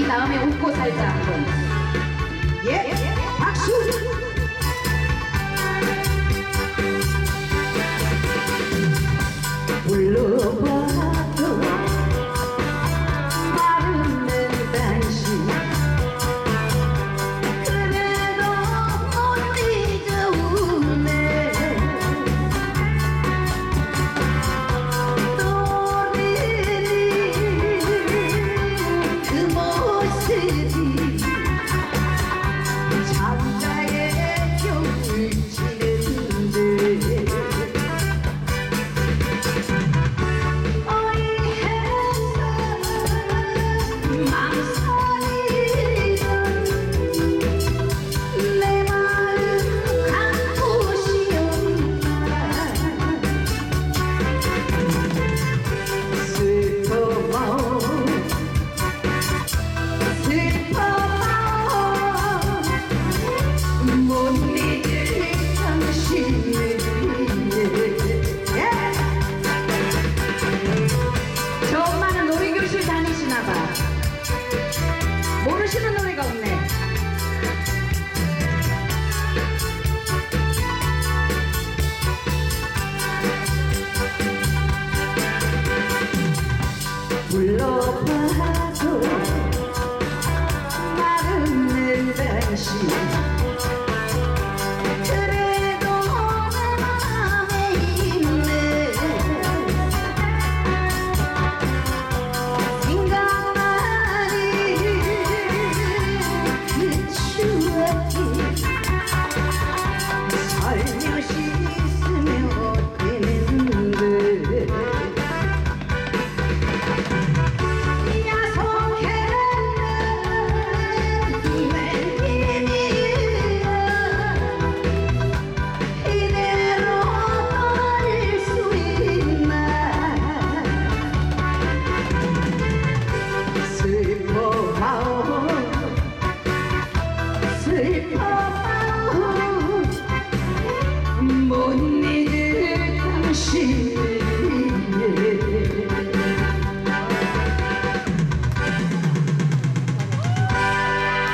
이 다음에 웃고 살자. 예, 박수. 블루. 재미가 없네. 물러봐도 마른 내 당신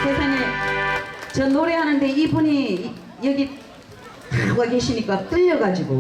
세상에 저 노래하는데 이분이 여기 와 계시니까 끌려가지고.